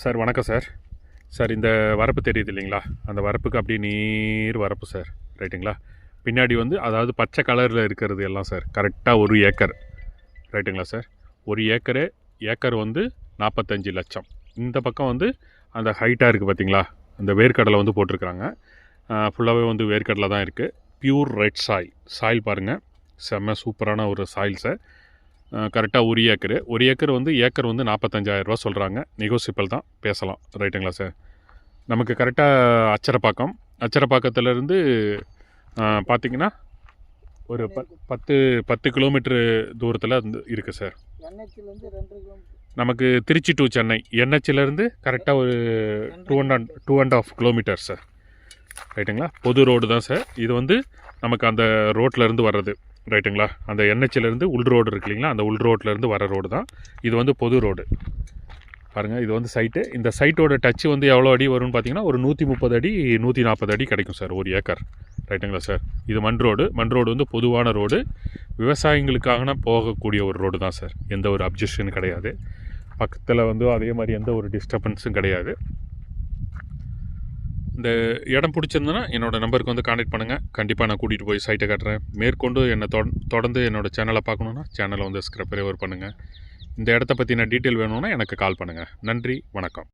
Sir வணக்கம் sir. Sir இந்த வரப்பு தெரியுது இல்லைங்களா? அந்த வரப்புக்கு அப்படியே நீர் வரப்பு சார். ரைட்டுங்களா? பின்னாடி வந்து அதாவது பச்சை கலரில் இருக்கிறது எல்லாம் சார். கரெக்டாக ஒரு ஏக்கர். ரைட்டுங்களா சார்? ஒரு ஏக்கரு ஏக்கர் வந்து நாற்பத்தஞ்சு லட்சம். இந்த பக்கம் வந்து அந்த ஹைட்டாக இருக்குது பார்த்திங்களா அந்த வேர்க்கடலை வந்து போட்டிருக்கிறாங்க. ஃபுல்லாகவே வந்து வேர்க்கடலை தான் இருக்குது ப்யூர் ரெட் சாயில் சாயில் பாருங்கள் செம்ம சூப்பரான ஒரு சாயில் சார். கரெக்டாக ஒரு ஏக்கரு. ஒரு ஏக்கர் வந்து ஏக்கர் வந்து நாற்பத்தஞ்சாயிரரூவா சொல்கிறாங்க நெகோசியபிள் தான். பேசலாம். ரைட்டுங்களா சார் நமக்கு கரெக்டாக அச்சரப்பாக்கம். அச்சரப்பாக்கத்துலேருந்து பார்த்தீங்கன்னா ஒரு ப பத்து பத்து கிலோமீட்ரு தூரத்தில் இருக்குது சார் நமக்கு திருச்சி டு சென்னை. என்ஹெச்சிலேருந்து கரெக்டாக ஒரு two and and two and half kilometre sir ரைட்டுங்களா? பொது ரோடு தான் சார் இது வந்து நமக்கு அந்த இருந்து வர்றது. ரைட்டுங்களா? அந்த என்ஹெச்சிலேருந்து உள் ரோடு இருக்கு இல்லைங்களா? அந்த உள் ரோட்லேருந்து வர ரோடு தான். இது வந்து பொது ரோடு. பாருங்கள் இது வந்து சைட்டு. இந்த சைட்டோட டச்சு வந்து எவ்வளோ அடி வரும்னு பார்த்தீங்கன்னா ஒரு நூற்றி முப்பது அடி நூற்றி நாற்பது அடி கிடைக்கும் சார் ஒரு ஏக்கர். ரைட்டுங்களா சார்? இது மண் ரோடு. மண் ரோடு வந்து பொதுவான ரோடு. விவசாயிகளுக்காக போகக்கூடிய ஒரு ரோடு தான் சார். எந்த ஒரு அப்ஜெக்ஷனும் கிடையாது. பக்கத்தில் வந்து அதே மாதிரி எந்த ஒரு டிஸ்டர்பன்ஸும் கிடையாது. இந்த இடம் பிடிச்சிருந்தனா என்னோடய நம்பருக்கு வந்து காண்டாக்ட் பண்ணுங்கள் கண்டிப்பாக நான் கூட்டிகிட்டு போய் சைட்டை காட்டுறேன். மேற்கொண்டு என்னை தொடர்ந்து என்னோடய சேனலை பார்க்கணுன்னா சேனலை வந்து ஸ்கிரப்பரேவர் பண்ணுங்கள் இந்த இடத்த பற்றின டீட்டெயில் வேணும்னா எனக்கு கால் பண்ணுங்கள் நன்றி வணக்கம்.